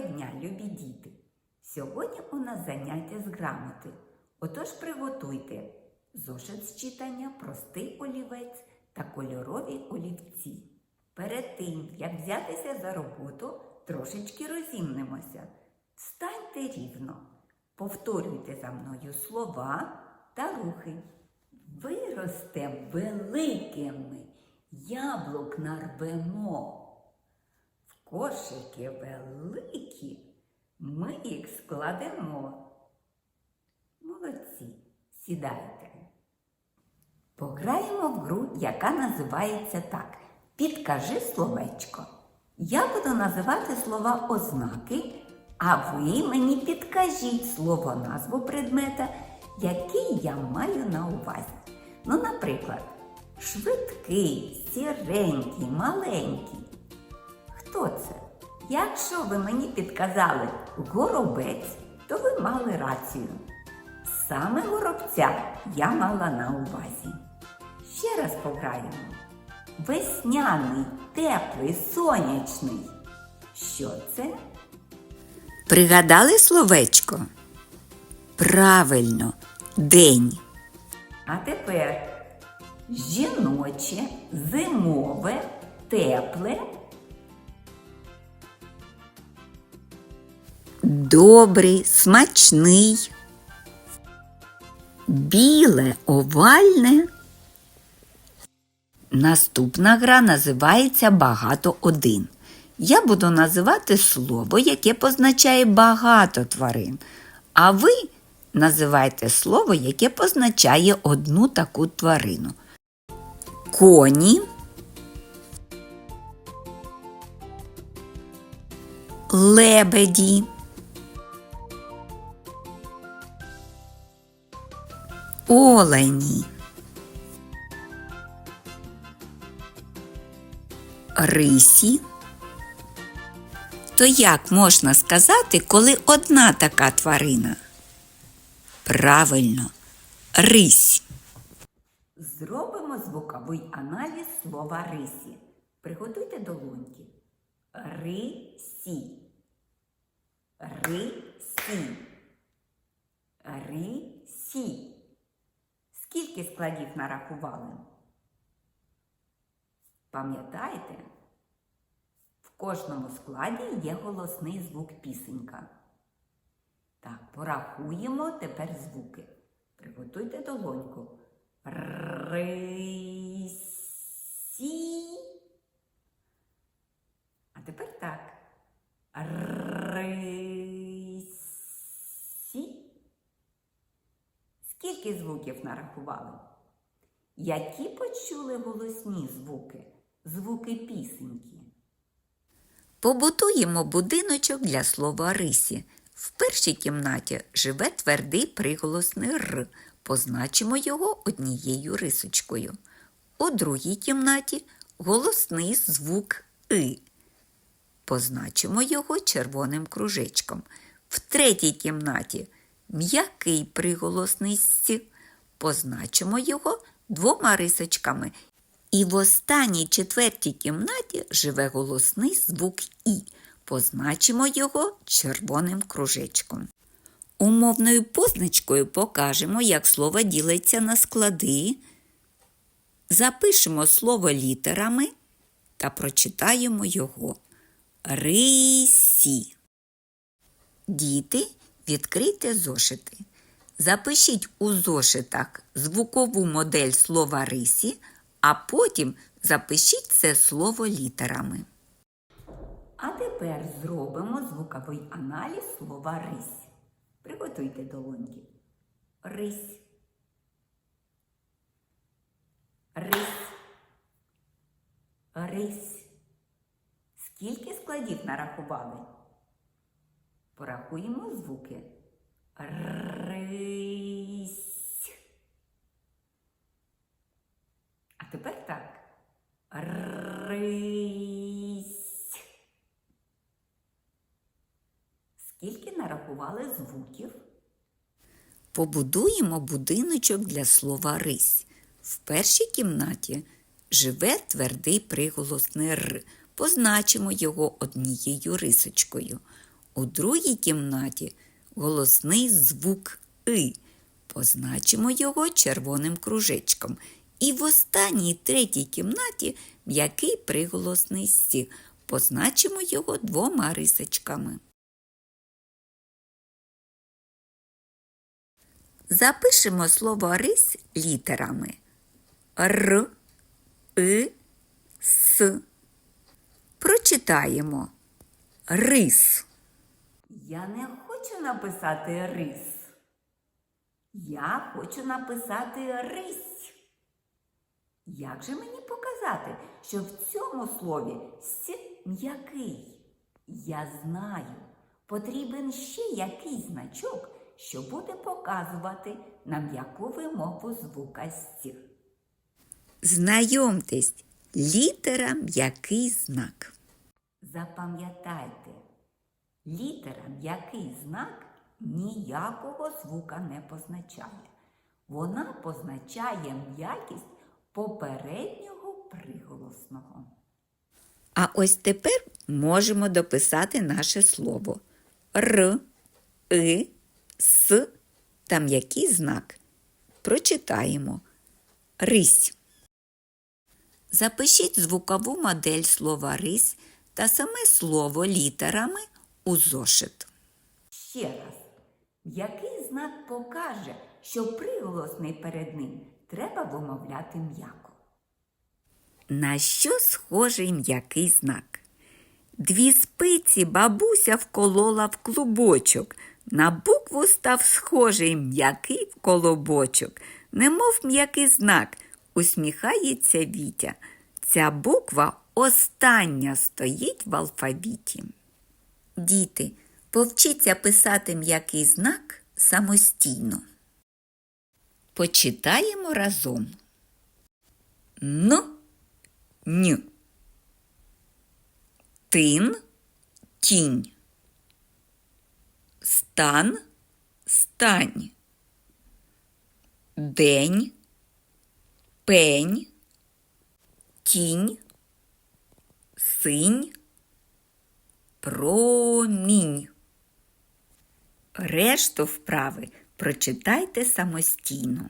дня, любі діти! Сьогодні у нас заняття з грамоти. Отож приготуйте зошит з читання, простий олівець та кольорові олівці. Перед тим, як взятися за роботу, трошечки розімнемося. Станьте рівно, повторюйте за мною слова та рухи. Виростем великими, яблук нарвемо. Кошики великі ми їх складемо. Молодці, сідайте. Пограємо в гру, яка називається так. Підкажи словечко. Я буду називати слова ознаки, а ви мені підкажіть слово назву предмета, який я маю на увазі. Ну, наприклад, швидкий, сіренький, маленький. Хто це? Якщо ви мені підказали горобець, то ви мали рацію. Саме горобця я мала на увазі. Ще раз пограємо. Весняний, теплий, сонячний. Що це? Пригадали словечко? Правильно, день. А тепер жіноче, зимове, тепле, Добрий, смачний. Біле, овальне. Наступна гра називається Багато один. Я буду називати слово, яке позначає багато тварин. А ви називайте слово, яке позначає одну таку тварину. Коні. Лебеді. Олені. Рисі. То як можна сказати, коли одна така тварина? Правильно, рись. Зробимо звуковий аналіз слова рисі. Приготуйте долоньки. Рисі. Рисі. Скільки складів нарахували? Пам'ятаєте? В кожному складі є голосний звук пісенька. Так, порахуємо тепер звуки. Приготуйте долоньку. Рисі. А тепер так. Рисі. Скільки звуків нарахували? Які почули голосні звуки? Звуки пісеньки. Побудуємо будиночок для слова рисі. В першій кімнаті живе твердий приголосний Р. Позначимо його однією рисочкою. У другій кімнаті голосний звук И. Позначимо його червоним кружечком. В третій кімнаті м'який приголосний С. Позначимо його двома рисочками. І в останній четвертій кімнаті живе голосний звук І. Позначимо його червоним кружечком. Умовною позначкою покажемо, як слово ділиться на склади. Запишемо слово літерами та прочитаємо його. Рисі. Діти, відкрийте зошити. Запишіть у зошитах звукову модель слова рисі, а потім запишіть це слово літерами. А тепер зробимо звуковий аналіз слова рись. Приготуйте долоньки. Рись. Рись. Рись. Скільки складів нарахували? Порахуємо звуки. Рись. А тепер так. Рись. Скільки нарахували звуків? Побудуємо будиночок для слова рись. В першій кімнаті живе твердий приголосний Р. Позначимо його однією рисочкою. У другій кімнаті голосний звук И. Позначимо його червоним кружечком. І в останній третій кімнаті м'який приголосний С. Позначимо його двома рисочками. Запишемо слово рис літерами Р, И, С. Прочитаємо рис. Я не хочу написати рис. Я хочу написати рись. Як же мені показати, що в цьому слові с м'який? Я знаю, потрібен ще якийсь значок, що буде показувати на м'яку вимову звука с. Знайомтесь, літера м'який знак. Запам'ятайте, літера м'який знак ніякого звука не позначає. Вона позначає м'якість попереднього приголосного. А ось тепер можемо дописати наше слово Р, И, С та м'який знак. Прочитаємо рись. Запишіть звукову модель слова рись та саме слово літерами у зошит. Ще раз, м'який знак покаже, що приголосний перед ним треба вимовляти м'яко. На що схожий м'який знак? Дві спиці бабуся вколола в клубочок. На букву став схожий м'який в колобочок. Немов м'який знак, усміхається Вітя. Ця буква остання стоїть в алфавіті. Діти, повчіться писати м'який знак самостійно. Почитаємо разом. Н Н. Тин тінь. Стан стань. День пень. Тінь синь. Промінь. Решту вправи прочитайте самостійно.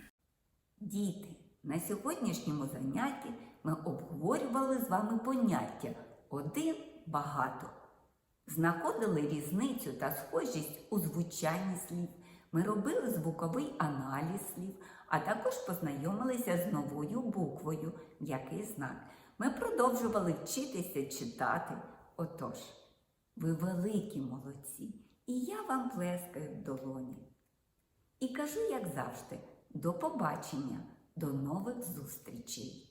Діти, на сьогоднішньому занятті ми обговорювали з вами поняття один багато. Знаходили різницю та схожість у звучанні слів. Ми робили звуковий аналіз слів, а також познайомилися з новою буквою, м'який знак. Ми продовжували вчитися читати. Отож, ви великі молодці, і я вам плескаю в долоні. І кажу, як завжди, до побачення, до нових зустрічей.